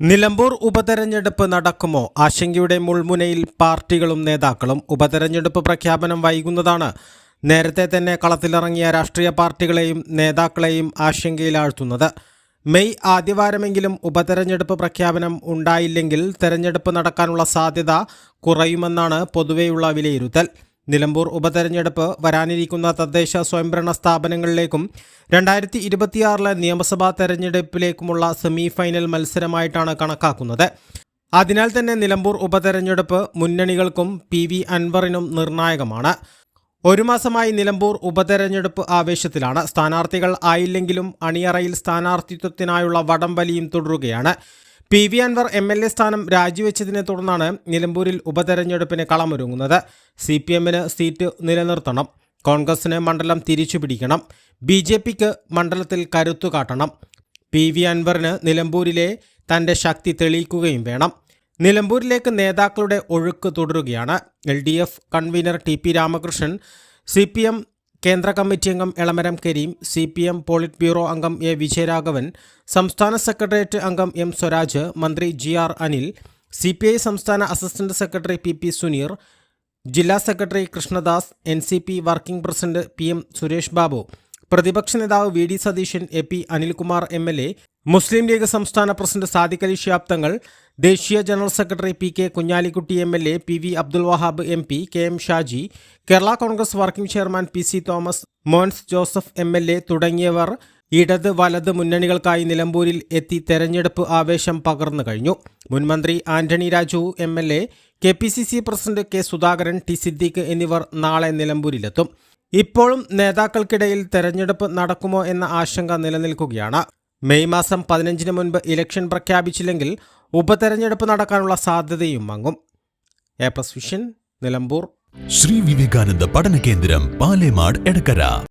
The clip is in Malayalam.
നിലമ്പൂർ ഉപതെരഞ്ഞെടുപ്പ് നടക്കുമോ? ആശങ്കയുടെ മുൾമുനയിൽ പാർട്ടികളും നേതാക്കളും ഉപതെരഞ്ഞെടുപ്പ് പ്രഖ്യാപനം വൈകുന്നതാണ്. നേരത്തെ തന്നെ കളത്തിലിറങ്ങിയ രാഷ്ട്രീയ പാർട്ടികളെയും നേതാക്കളെയും ആശങ്കയിലാഴ്ത്തുന്നത്. മെയ് ആദ്യവാരമെങ്കിലും ഉപതെരഞ്ഞെടുപ്പ് പ്രഖ്യാപനം ഉണ്ടായില്ലെങ്കിൽ തെരഞ്ഞെടുപ്പ് നടക്കാനുള്ള സാധ്യത കുറയുമെന്നാണ് പൊതുവെയുള്ള വിലയിരുത്തൽ. നിലമ്പൂർ ഉപതെരഞ്ഞെടുപ്പ് വരാനിരിക്കുന്ന തദ്ദേശ സ്വയംഭരണ സ്ഥാപനങ്ങളിലേക്കും രണ്ടായിരത്തി ഇരുപത്തിയാറിലെ നിയമസഭാ തെരഞ്ഞെടുപ്പിലേക്കുമുള്ള സെമി ഫൈനൽ മത്സരമായിട്ടാണ് കണക്കാക്കുന്നത്. അതിനാൽ തന്നെ നിലമ്പൂർ ഉപതെരഞ്ഞെടുപ്പ് മുന്നണികൾക്കും പി വി അൻവറിനും നിർണായകമാണ്. ഒരു മാസമായി നിലമ്പൂർ ഉപതെരഞ്ഞെടുപ്പ് ആവേശത്തിലാണ്. സ്ഥാനാർത്ഥികൾ ആയില്ലെങ്കിലും അണിയറയിൽ സ്ഥാനാർത്ഥിത്വത്തിനായുള്ള വടംവലിയും തുടരുകയാണ്. P V Anvar M L A സ്ഥാനം രാജിവെച്ചതിനെ തുടർന്നാണ് നിലമ്പൂരിൽ ഉപതെരഞ്ഞെടുപ്പിന് കളമൊരുങ്ങുന്നത്. സി പി എമ്മിന് സീറ്റ് നിലനിർത്തണം. കോൺഗ്രസിന് മണ്ഡലം തിരിച്ചുപിടിക്കണം. ബി ജെ പിക്ക് മണ്ഡലത്തിൽ കരുത്തു കാട്ടണം. പി വി അൻവറിന് നിലമ്പൂരിലെ തന്റെ ശക്തി തെളിയിക്കുകയും വേണം. നിലമ്പൂരിലേക്ക് നേതാക്കളുടെ ഒഴുക്ക് തുടരുകയാണ്. L D F convener T P Ramakrishnan C P M കേന്ദ്ര കമ്മിറ്റി അംഗം Elamaram Kareem C P M politburo അംഗം എ വിജയരാഘവൻ സംസ്ഥാന സെക്രട്ടേറിയറ്റ് അംഗം എം സ്വരാജ് മന്ത്രി G R Anil C P I സംസ്ഥാന assistant secretary P P Suneer ജില്ലാ secretary Krishnadas N C P working president P M Suresh Babu പ്രതിപക്ഷ നേതാവ് V D Satheesan A P Anilkumar M L A Muslim League സംസ്ഥാന പ്രസിഡന്റ് സാദിഖ് അലി ഷിയാബ് തങ്ങൾ ദേശീയ general secretary P K Kunhalikutty M L A P V Abdul Wahab M P K M Shaji Kerala Congress working chairman P C Thomas Mons Joseph M L A തുടങ്ങിയവർ ഇടത് വലത് മുന്നണികൾക്കായി നിലമ്പൂരിൽ എത്തി തെരഞ്ഞെടുപ്പ് ആവേശം പകർന്നു കഴിഞ്ഞു. മുൻമന്ത്രി Antony Raju M L A K P C C president K Sudhakaran T Siddique എന്നിവർ നാളെ നിലമ്പൂരിലെത്തും. ഇപ്പോഴും നേതാക്കൾക്കിടയിൽ തെരഞ്ഞെടുപ്പ് നടക്കുമോ എന്ന ആശങ്ക നിലനിൽക്കുകയാണ്. മെയ് മാസം പതിനഞ്ചിന് മുൻപ് ഇലക്ഷൻ പ്രഖ്യാപിച്ചില്ലെങ്കിൽ ഉപതെരഞ്ഞെടുപ്പ് നടക്കാനുള്ള സാധ്യതയും മങ്ങും. A plus vision Nilambur. Shri Vivekananda Padana Kendram Palemad Edakkara.